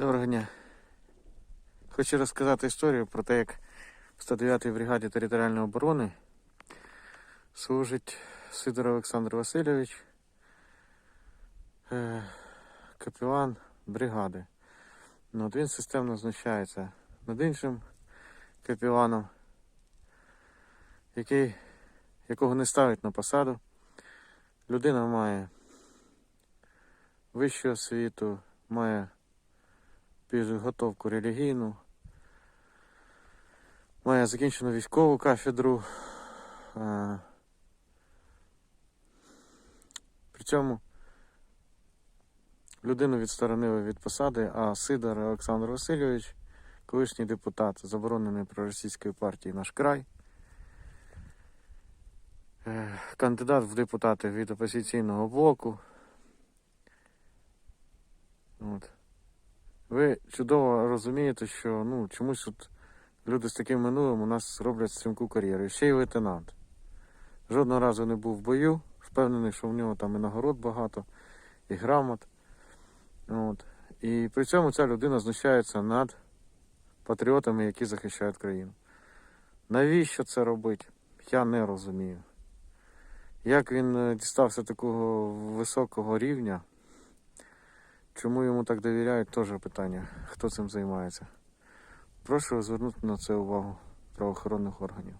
Доброго дня. Хочу розказати історію про те, як в 109-й бригаді територіальної оборони служить Сидор Олександр Васильович, е, капелан бригади. Ну, от він системно знущається над іншим капеланом, який, якого не ставить на посаду. Людина має вищу освіту, має підготовку релігійну, має закінчену військову кафедру. Е, При цьому людину відсторонили від посади, а Сидор Олександр Васильович, колишній депутат забороненої проросійської партії Наш край, е, кандидат в депутати від опозиційного блоку. От. Ви чудово розумієте, що ну, чомусь от люди з таким минулим у нас роблять стрімку кар'єру. Ще й лейтенант. Жодного разу не був в бою, впевнений, що в нього там і нагород багато, і грамот. От. І при цьому ця людина знущається над патріотами, які захищають країну. Навіщо це робити? Я не розумію. Як він е, дістався такого високого рівня? Чому йому так довіряють, теж питання. Хто цим займається? Прошу звернути на це увагу правоохоронних органів.